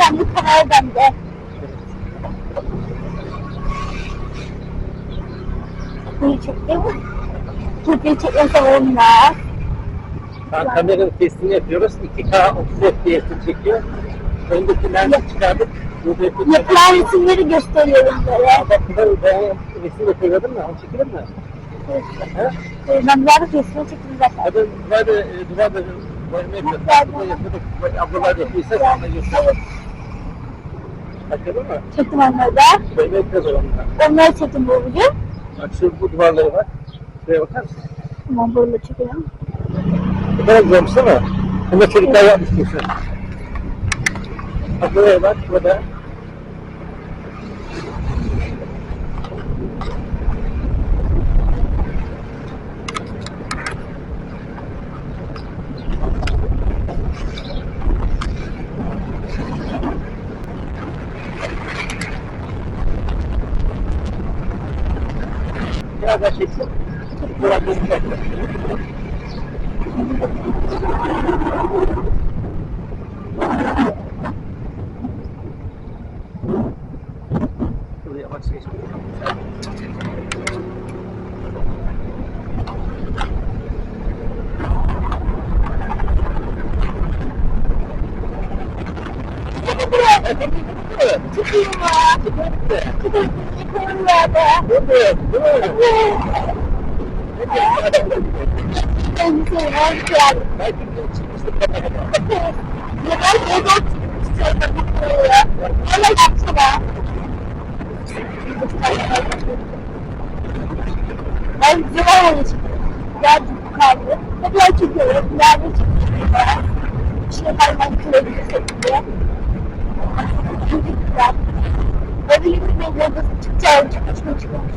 Kendi kamera bende. İyi çekti mi? Türkiye çekmese olmaz. Ha, kameranın testini yapıyoruz. 2K 30 FPS'i çekiyor. Öndeki lensi çıkardık. Yapılan resimleri gösteriyorum böyle. Burada ben resim koymadım mı? Onu çekelim mi? Ha? Ben daha da resmi çektim zaten. Hadi duvarda, e, duvarda yapıyoruz. Burada yapıyorduk. Ablalar yapıyorsa sana göster. Bakalım mı? çektim onları da. Boyama yapıyoruz onunla. Onları çektim bu bugün. Bak şu bu duvarları var. Şuraya bakar mısın? Tamam da çekelim. Ne kadar güzelmiş değil mi? Bunu da çocuklar yapmış kesin. Bak buraya bak, burada. Biraz daha çeksin. Biraz daha çeksin. Şuraya bak şey. Çekeyim ya. Çekeyim ya be. Ben sevmem ki yani. Neden neden çıkmışsın ya? Öyle yapsana. Ben güzel olmuş. Birazcık kaldı. Ne kadar çekiyorum. Nerede çekiyorum? Bir şey hayvan kırabilirsin diye. Böyle yemin ediyorum çıkacağım. Hoşuma çıkıyormuş.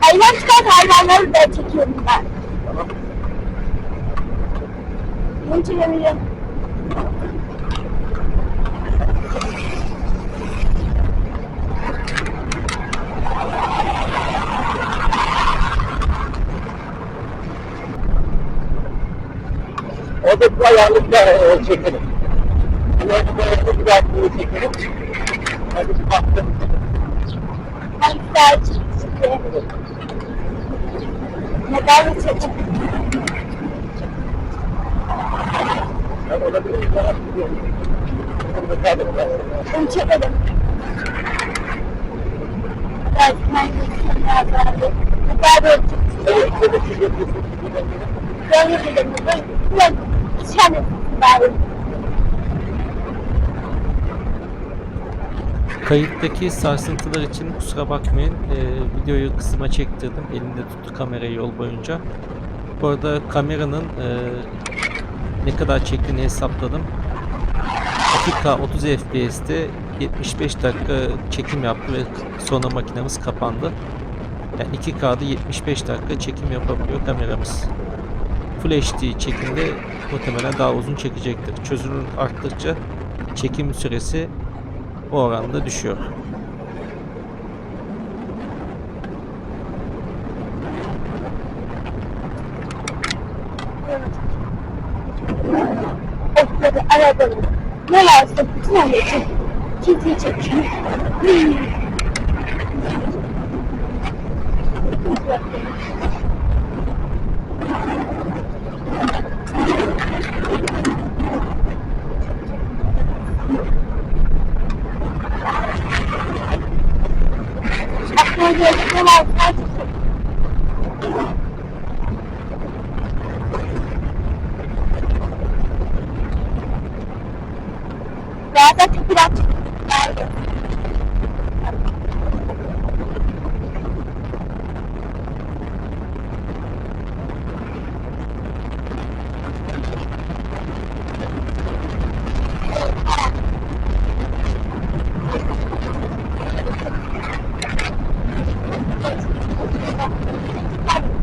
Hayvan çıkan hayvanları da çekiyorum ben. Bunu çekebilirim. Orada bu ayarlıkla e, çekelim. Orada bu ayarlıkla bir çekelim. Hadi bir baktım. Ben güzel çıktı. Neden mi çekim? Ben orada bir çekiyorum. Orada kaldım ben. Bunu çekelim. Evet, ben geçtim ya ben. Bu kadar böyle Evet, çıktı. şöyle siz yapıyorsunuz. Böyle dedim. Böyle içeride ben. Kayıttaki sarsıntılar için kusura bakmayın. Ee, videoyu kısma çektirdim. Elimde tuttu kamerayı yol boyunca. Bu arada kameranın e, ne kadar çektiğini hesapladım. 2K 30 FPS'te 75 dakika çekim yaptı ve sonra makinemiz kapandı. Yani 2K'da 75 dakika çekim yapabiliyor kameramız. Full HD çekimde muhtemelen daha uzun çekecektir. Çözünürlük arttıkça çekim süresi o oranda düşüyor. Otları, arabaları. Ne varsa bütün her şey. Çekiyor. Gelecek ne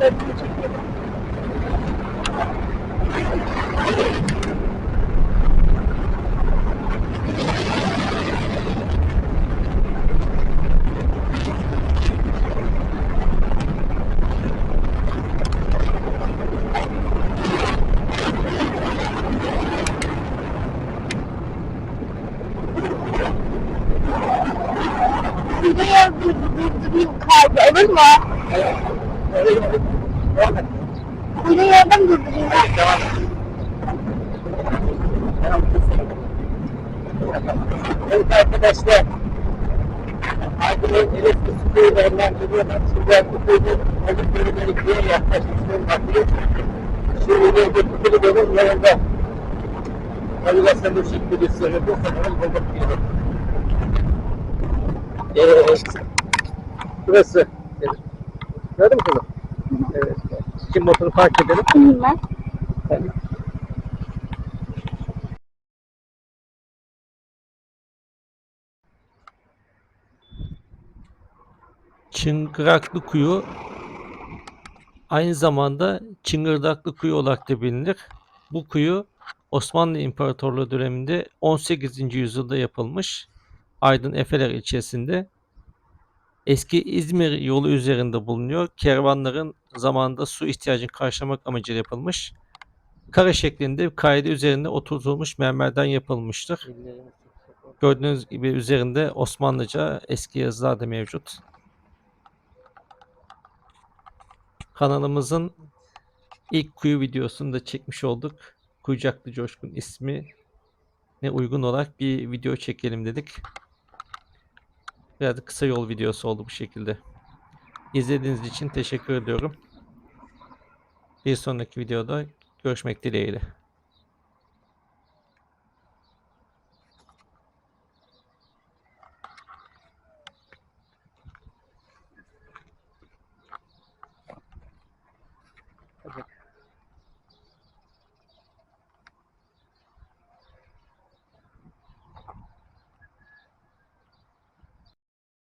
bölümünü çekiyorum. Buraya durdurayım kaydı olur mu? Evet. Öyle mi? Devam et. Evet arkadaşlar. Aydın'ın Suku'yu değerlendiriyorlar. Şimdi bu köyün Elif bölümleri ikiye yaklaşmışlığın bakıyor. Şimdi de köyü benim yanında. Navigasyon bu şekilde gösteriyor. Bu sanırım bulduk diyor. Evet. Burası. Evet. Gördün mü kızım? Evet. Şimdi motoru park edelim. Bilmem. Tabii. Çıngıraklı Kuyu aynı zamanda Çıngırdaklı Kuyu olarak da bilinir. Bu kuyu Osmanlı İmparatorluğu döneminde 18. yüzyılda yapılmış. Aydın Efeler ilçesinde. Eski İzmir yolu üzerinde bulunuyor. Kervanların zamanında su ihtiyacını karşılamak amacıyla yapılmış. Kare şeklinde kaide üzerinde oturtulmuş mermerden yapılmıştır. Gördüğünüz gibi üzerinde Osmanlıca eski yazılar da mevcut. Kanalımızın ilk kuyu videosunu da çekmiş olduk. Kuyucaklı Coşkun ismi ne uygun olarak bir video çekelim dedik. Biraz kısa yol videosu oldu bu şekilde. İzlediğiniz için teşekkür ediyorum. Bir sonraki videoda görüşmek dileğiyle.